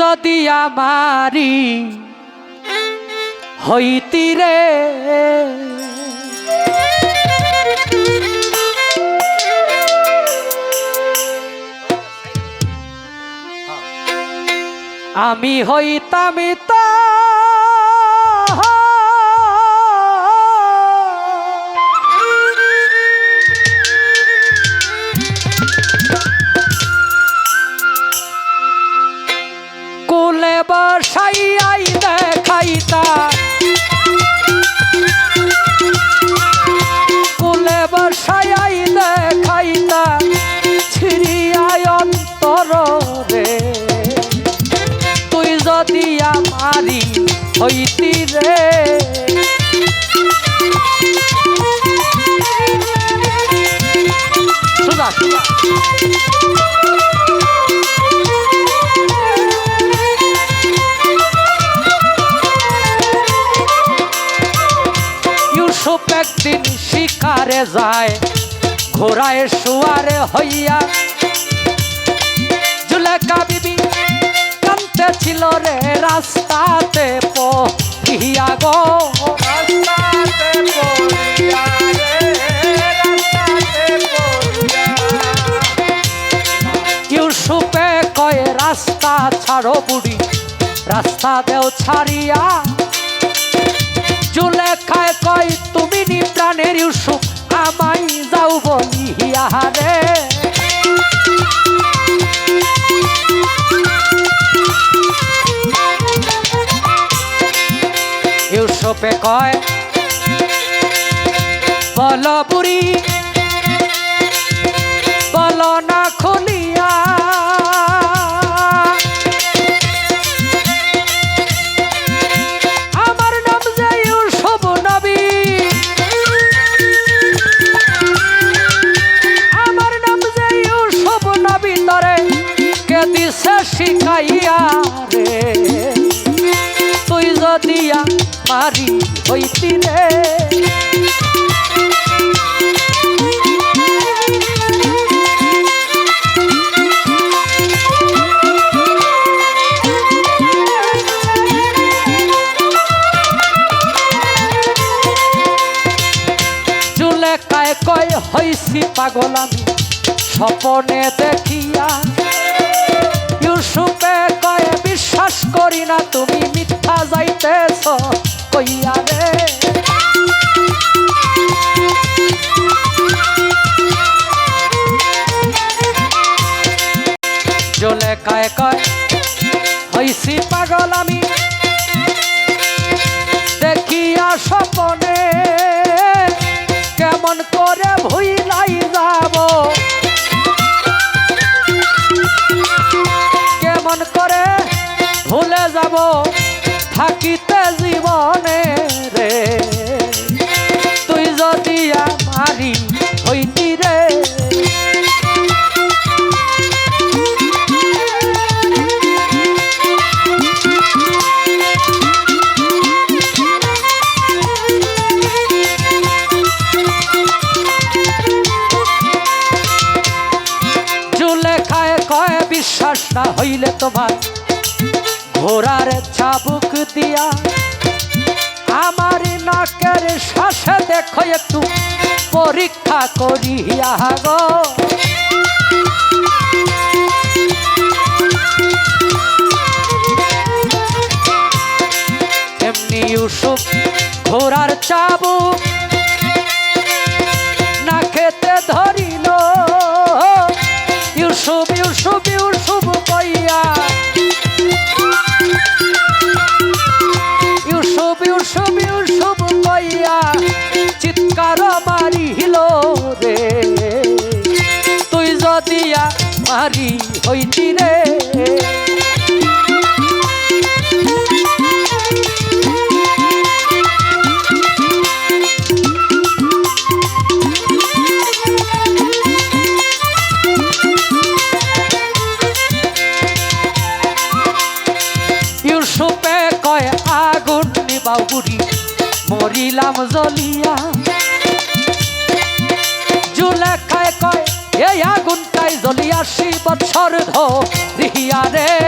যদি আমারি হইতি রে। আমি হইতাম তা হইতি রে। সুদা সুদা ইউসুফ একদিন শিকারে যায় ঘোড়ায় শুয়ারে হইয়া। জুলেখা বিবি কান্তে ছিল রে রাস্তাতে পিয়া গো। রাস্তাতে পড়িয়া রে, রাস্তাতে পড়িয়া। ইউসুফে কয় রাস্তা ছাড়ো বুড়ি রাস্তা দেও ছাড়িয়া। জুলেখায় কয় তুমি নি প্রাণের ইউসুফ আমাই যাও বলিয়া রে। ইউসুফে কয় বল বুড়ি মারি হইতি রে কায় কয়, হইছি পাগল আমি, স্বপনে দেখিয়া। ইউসুফে কয়, বিশ্বাস করি না তুমি মিথ্যা যাইতেছ। কইয়া রে চলে কায় কয় হইছি পাগল আমি। দেখিয়া স্বপনে কেমন করে ভুইলাই যাব। কেমন করে ভুলে যাব। থাকিতে কয়ে, কয় বিশ্বাস না হইলে তোমার? ঘোড়ার চাবুক দিয়া আমার নাকের শ্বাসে দেখো একটু পরীক্ষা করিয়া গো। মারি হইতি রে। কয় আগুন মরিলাম জ্বলিয়া জুলেখায় কয় এই আগুনটাই জ্বলিয়া সি বছর ধরিয়া রে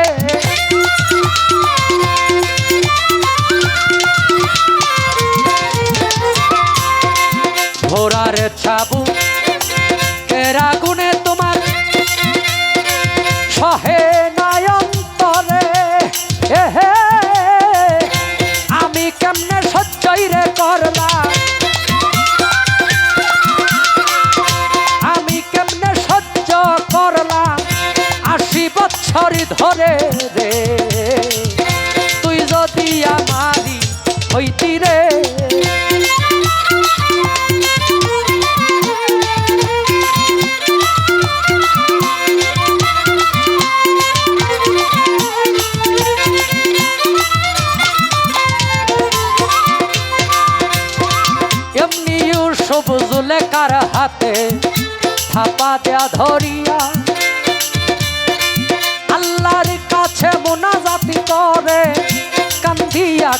হইতি রে। ইউসুফ জুলেকার হাতে থাপা দেয়া ধরিয়া আল্লাহর কাছে করে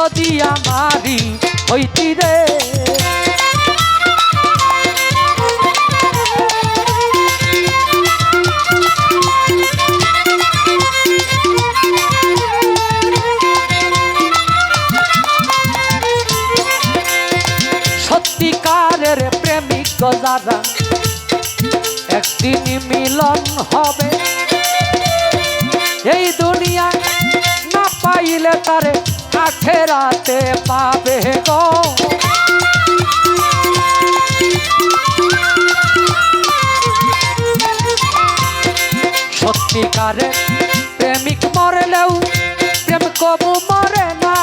যদি আমারি হইতি রে। সত্যিকারের প্রেমিক যারা একদিন মিলন হবে। এই দুনিয়া না পাইলে তারে আখেরাতে পাবে গো। সত্যিকারের প্রেমিক মরলেও প্রেম কবু মরে না।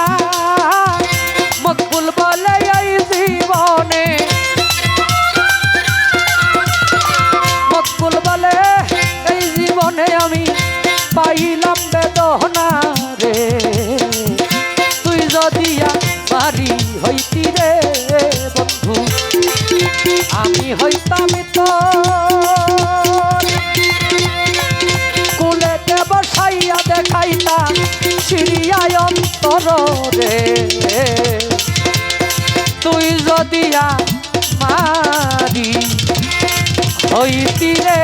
মকবুল বলে এই জীবনে। মকবুল বলে এই জীবনে আমি পাইলাম বেদনা। হইতাম তো কুলেতে বসাইয়া দেখাইতাম সিরিয়ায় অন্তর। রে তুই যদি মারি হইতি রে